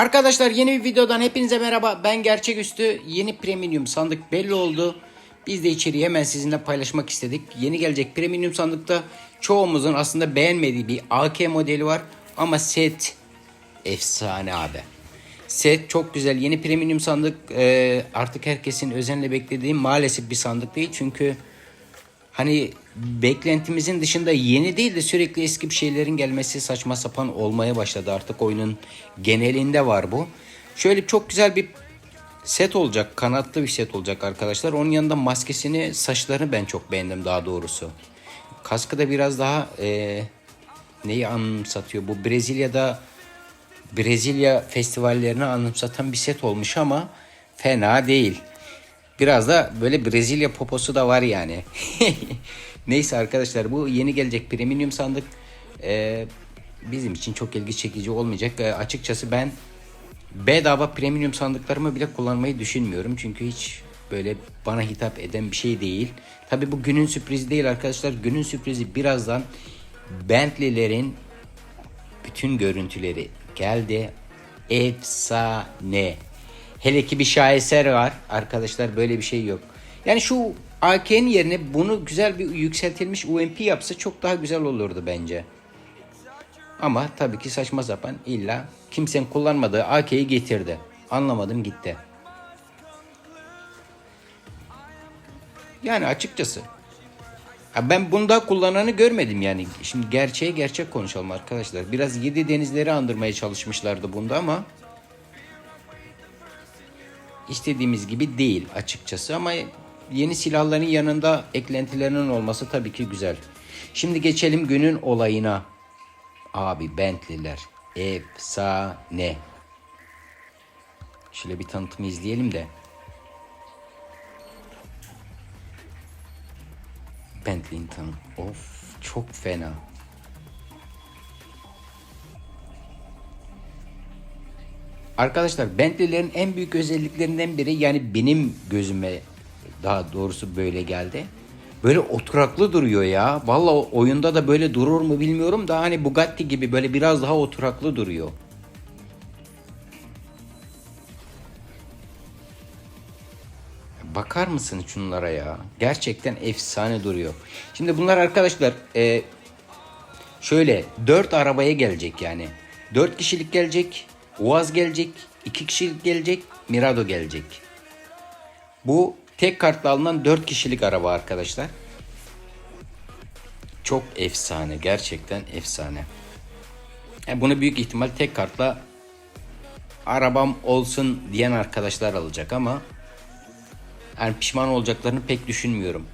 Arkadaşlar yeni bir videodan hepinize merhaba. Ben Gerçeküstü. Yeni premium sandık belli oldu. Biz de içeriği hemen sizinle paylaşmak istedik. Yeni gelecek premium sandıkta çoğumuzun aslında beğenmediği bir AK modeli var. Ama set efsane abi. Set çok güzel. Yeni premium sandık e, artık herkesin özenle beklediği maalesef bir sandık değil. Çünkü hani beklentimizin dışında yeni değil de sürekli eski bir şeylerin gelmesi saçma sapan olmaya başladı. Artık oyunun genelinde var bu. Şöyle çok güzel bir set olacak. Kanatlı bir set olacak arkadaşlar. Onun yanında maskesini, saçlarını ben çok beğendim daha doğrusu. Kaskı da biraz daha e, neyi anımsatıyor? Bu Brezilya'da Brezilya festivallerini anımsatan bir set olmuş ama fena değil. Biraz da böyle Brezilya poposu da var yani. Neyse arkadaşlar bu yeni gelecek premium sandık e, bizim için çok ilgi çekici olmayacak. E, açıkçası ben bedava premium sandıklarımı bile kullanmayı düşünmüyorum. Çünkü hiç böyle bana hitap eden bir şey değil. Tabi bu günün sürprizi değil arkadaşlar. Günün sürprizi birazdan Bentley'lerin bütün görüntüleri geldi. Efsane. Hele ki bir şaheser var. Arkadaşlar böyle bir şey yok. Yani şu AK'nin yerine bunu güzel bir yükseltilmiş UMP yapsa çok daha güzel olurdu bence. Ama tabii ki saçma sapan illa kimsenin kullanmadığı AK'yi getirdi. Anlamadım gitti. Yani açıkçası. Ya ben bunda kullananı görmedim yani. Şimdi gerçeğe gerçek konuşalım arkadaşlar. Biraz yedi denizleri andırmaya çalışmışlardı bunda ama istediğimiz gibi değil açıkçası ama yeni silahların yanında eklentilerinin olması tabii ki güzel. Şimdi geçelim günün olayına. Abi Bentley'ler efsane. Şöyle bir tanıtımı izleyelim de. Bentley'in tanım. Of çok fena. Arkadaşlar Bentley'lerin en büyük özelliklerinden biri yani benim gözüme daha doğrusu böyle geldi. Böyle oturaklı duruyor ya. Valla oyunda da böyle durur mu bilmiyorum da hani Bugatti gibi böyle biraz daha oturaklı duruyor. Bakar mısın şunlara ya? Gerçekten efsane duruyor. Şimdi bunlar arkadaşlar e, şöyle 4 arabaya gelecek yani. 4 kişilik gelecek. Uaz gelecek. 2 kişilik gelecek. Mirado gelecek. Bu tek kartla alınan 4 kişilik araba arkadaşlar. Çok efsane. Gerçekten efsane. Yani bunu büyük ihtimal tek kartla arabam olsun diyen arkadaşlar alacak ama yani pişman olacaklarını pek düşünmüyorum.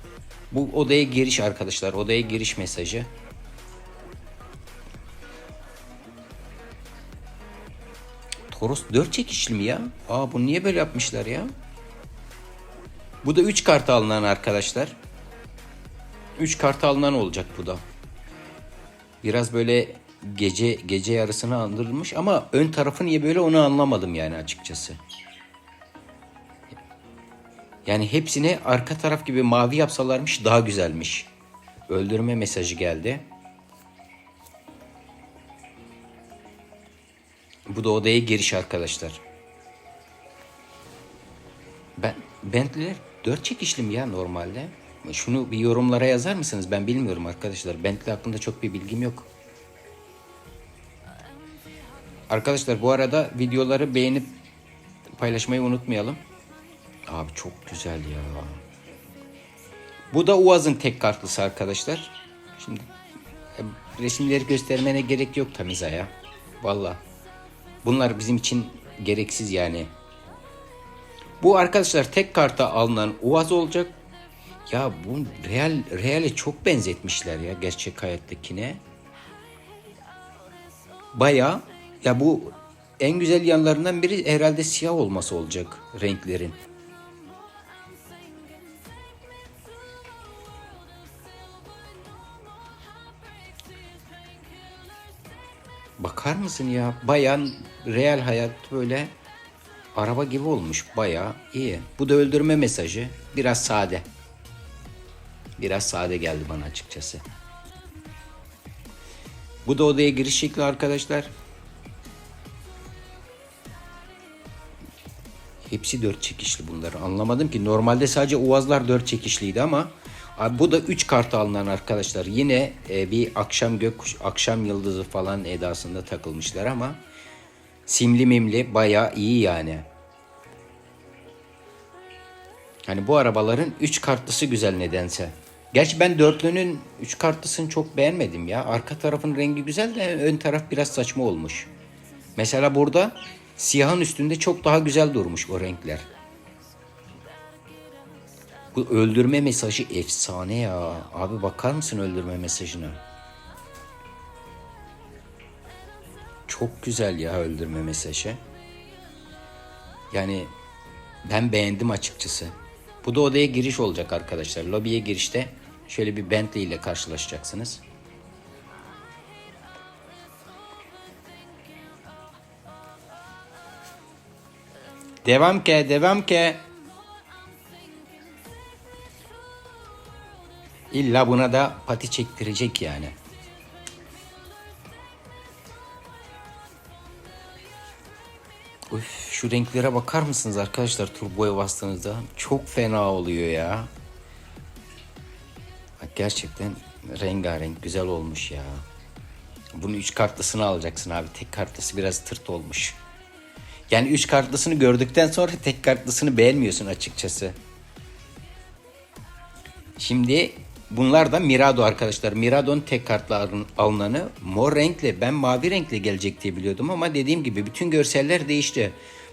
Bu odaya giriş arkadaşlar. Odaya giriş mesajı. Toros 4 çekişli mi ya? Aa bunu niye böyle yapmışlar ya? Bu da 3 kart alınan arkadaşlar. 3 kart alınan olacak bu da. Biraz böyle gece gece yarısını andırılmış ama ön tarafı niye böyle onu anlamadım yani açıkçası. Yani hepsine arka taraf gibi mavi yapsalarmış daha güzelmiş. Öldürme mesajı geldi. Bu da odaya giriş arkadaşlar. Ben Bentley'ler 4 çekişli mi ya normalde? Şunu bir yorumlara yazar mısınız? Ben bilmiyorum arkadaşlar. Bentley hakkında çok bir bilgim yok. Arkadaşlar bu arada videoları beğenip paylaşmayı unutmayalım. Abi çok güzel ya. Bu da Uaz'ın tek kartlısı arkadaşlar. Şimdi e, resimleri göstermene gerek yok Tamiza ya. Valla. Bunlar bizim için gereksiz yani. Bu arkadaşlar tek karta alınan Uaz olacak. Ya bu real reale çok benzetmişler ya gerçek hayattakine. Baya ya bu en güzel yanlarından biri herhalde siyah olması olacak renklerin. Bakar mısın ya? Bayan real hayat böyle araba gibi olmuş. Baya iyi. Bu da öldürme mesajı. Biraz sade. Biraz sade geldi bana açıkçası. Bu da odaya giriş şekli arkadaşlar. Hepsi dört çekişli bunları. Anlamadım ki. Normalde sadece Uazlar dört çekişliydi ama bu da 3 kartı alınan arkadaşlar. Yine e, bir akşam gökkuş, akşam yıldızı falan edasında takılmışlar ama simli mimli baya iyi yani. Hani bu arabaların 3 kartlısı güzel nedense. Gerçi ben dörtlünün 3 kartlısını çok beğenmedim ya. Arka tarafın rengi güzel de ön taraf biraz saçma olmuş. Mesela burada siyahın üstünde çok daha güzel durmuş o renkler. Bu öldürme mesajı efsane ya. Abi bakar mısın öldürme mesajına? Çok güzel ya öldürme mesajı. Yani ben beğendim açıkçası. Bu da odaya giriş olacak arkadaşlar. Lobiye girişte şöyle bir Bentley ile karşılaşacaksınız. Devam ke, devam ke. İlla buna da pati çektirecek yani. Üf, şu renklere bakar mısınız arkadaşlar turboya bastığınızda? Çok fena oluyor ya. Bak gerçekten rengarenk güzel olmuş ya. Bunu üç kartlısını alacaksın abi. Tek kartlısı biraz tırt olmuş. Yani üç kartlısını gördükten sonra tek kartlısını beğenmiyorsun açıkçası. Şimdi bunlar da Mirado arkadaşlar. Mirado'nun tek kartla alın- alınanı mor renkle ben mavi renkle gelecek diye biliyordum ama dediğim gibi bütün görseller değişti.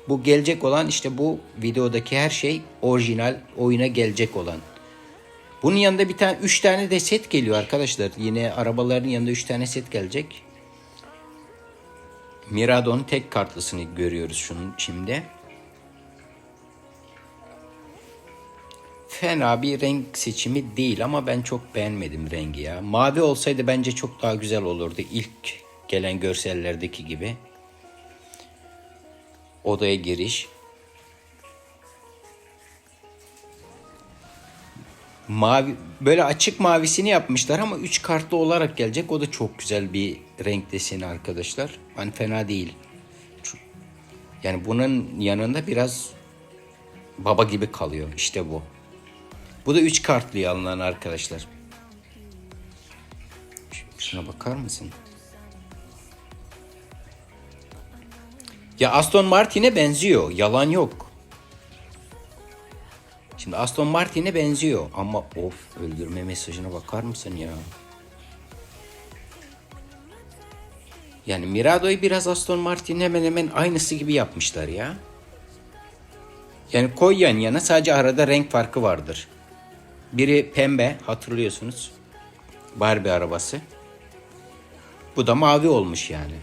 Bu gelecek olan işte bu videodaki her şey orijinal oyuna gelecek olan. Bunun yanında bir tane 3 tane de set geliyor arkadaşlar. Yine arabaların yanında 3 tane set gelecek. Mirado'nun tek kartlısını görüyoruz şunun şimdi. Fena bir renk seçimi değil ama ben çok beğenmedim rengi ya. Mavi olsaydı bence çok daha güzel olurdu ilk gelen görsellerdeki gibi. Odaya giriş. Mavi böyle açık mavisini yapmışlar ama 3 kartlı olarak gelecek. O da çok güzel bir renk deseni arkadaşlar. Hani fena değil. Yani bunun yanında biraz baba gibi kalıyor. İşte bu. Bu da 3 kartlıya alınan arkadaşlar. Şuna bakar mısın? Ya Aston Martin'e benziyor. Yalan yok. Şimdi Aston Martin'e benziyor ama of öldürme mesajına bakar mısın ya? Yani Mirado'yu biraz Aston Martin hemen hemen aynısı gibi yapmışlar ya. Yani koy yan yana sadece arada renk farkı vardır. Biri pembe hatırlıyorsunuz. Barbie arabası. Bu da mavi olmuş yani.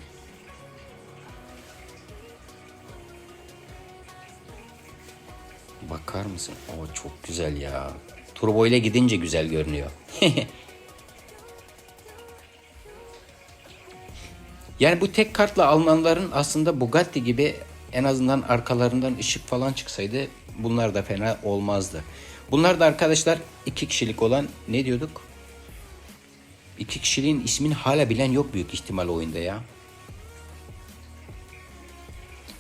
Bakar mısın? O çok güzel ya. Turbo ile gidince güzel görünüyor. yani bu tek kartla alınanların aslında Bugatti gibi en azından arkalarından ışık falan çıksaydı bunlar da fena olmazdı. Bunlar da arkadaşlar iki kişilik olan ne diyorduk? İki kişiliğin ismini hala bilen yok büyük ihtimal oyunda ya.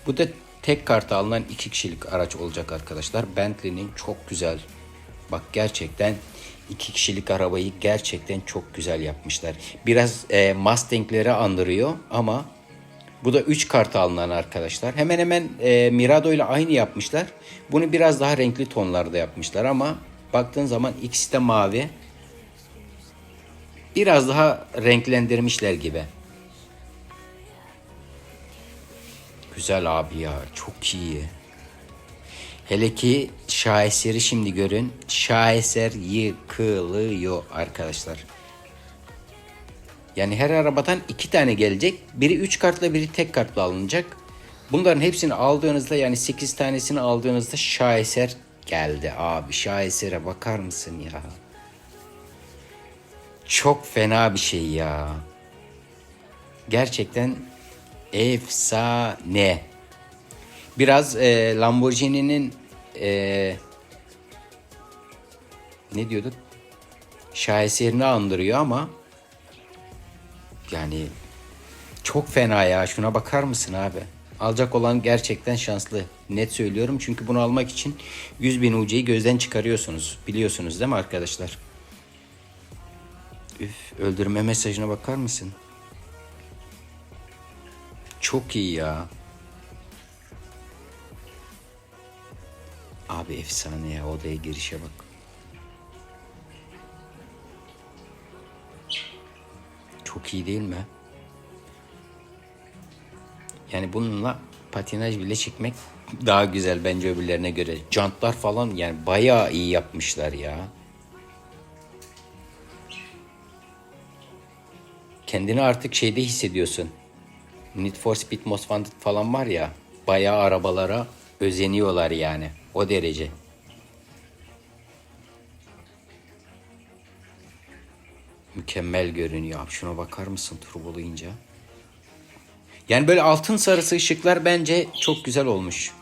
Bu da tek karta alınan iki kişilik araç olacak arkadaşlar. Bentley'nin çok güzel. Bak gerçekten iki kişilik arabayı gerçekten çok güzel yapmışlar. Biraz e, Mustang'leri andırıyor ama bu da 3 karta alınan arkadaşlar. Hemen hemen e, Mirado ile aynı yapmışlar. Bunu biraz daha renkli tonlarda yapmışlar ama baktığın zaman ikisi de mavi. Biraz daha renklendirmişler gibi. Güzel abi ya. Çok iyi. Hele ki şaheseri şimdi görün. Şaheser yıkılıyor arkadaşlar. Yani her arabadan iki tane gelecek. Biri üç kartla biri tek kartla alınacak. Bunların hepsini aldığınızda yani sekiz tanesini aldığınızda şaheser geldi abi. Şahesere bakar mısın ya? Çok fena bir şey ya. Gerçekten efsane. Biraz e, Lamborghini'nin e, ne diyorduk? Şaheserini andırıyor ama yani çok fena ya. Şuna bakar mısın abi? Alacak olan gerçekten şanslı. Net söylüyorum çünkü bunu almak için 100 bin UC'yi gözden çıkarıyorsunuz. Biliyorsunuz değil mi arkadaşlar? Üf, öldürme mesajına bakar mısın? Çok iyi ya. Abi efsane ya odaya girişe bak. Çok iyi değil mi? Yani bununla patinaj bile çekmek daha güzel bence öbürlerine göre. Jantlar falan yani bayağı iyi yapmışlar ya. Kendini artık şeyde hissediyorsun. Need for Speed Most Wanted falan var ya. Bayağı arabalara özeniyorlar yani. O derece. Mükemmel görünüyor. Şuna bakar mısın turbolayınca? Yani böyle altın sarısı ışıklar bence çok güzel olmuş.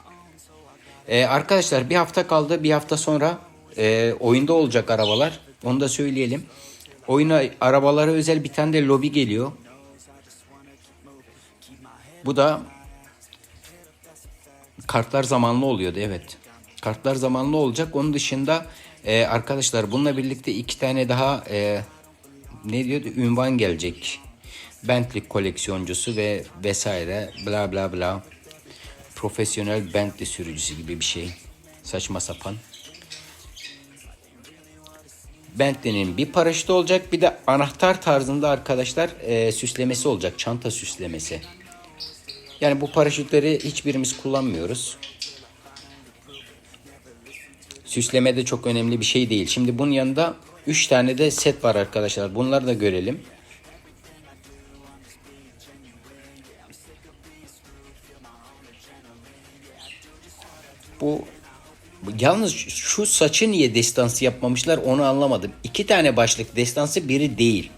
Ee, arkadaşlar bir hafta kaldı. Bir hafta sonra e, oyunda olacak arabalar. Onu da söyleyelim. Oyuna arabalara özel bir tane de lobi geliyor. Bu da kartlar zamanlı oluyordu evet. Kartlar zamanlı olacak. Onun dışında e, arkadaşlar bununla birlikte iki tane daha e, ne diyordu ünvan gelecek. Bentley koleksiyoncusu ve vesaire bla bla bla. Profesyonel Bentley sürücüsü gibi bir şey. Saçma sapan. Bentley'nin bir paraşütü olacak bir de anahtar tarzında arkadaşlar e, süslemesi olacak. Çanta süslemesi. Yani bu paraşütleri hiçbirimiz kullanmıyoruz. Süsleme de çok önemli bir şey değil. Şimdi bunun yanında 3 tane de set var arkadaşlar. Bunları da görelim. Bu yalnız şu saçı niye destansı yapmamışlar onu anlamadım. İki tane başlık destansı biri değil.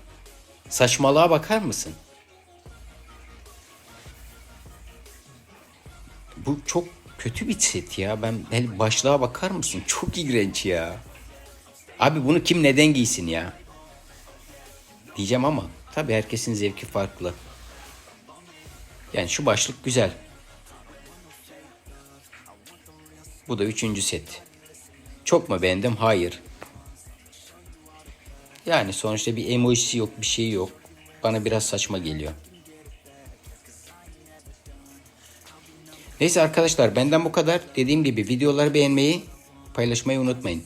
Saçmalığa bakar mısın? Bu çok kötü bir set ya. Ben başlığa bakar mısın? Çok iğrenç ya. Abi bunu kim neden giysin ya? Diyeceğim ama tabii herkesin zevki farklı. Yani şu başlık güzel. Bu da üçüncü set. Çok mu beğendim? Hayır. Yani sonuçta bir emojisi yok, bir şey yok. Bana biraz saçma geliyor. Neyse arkadaşlar benden bu kadar. Dediğim gibi videoları beğenmeyi, paylaşmayı unutmayın.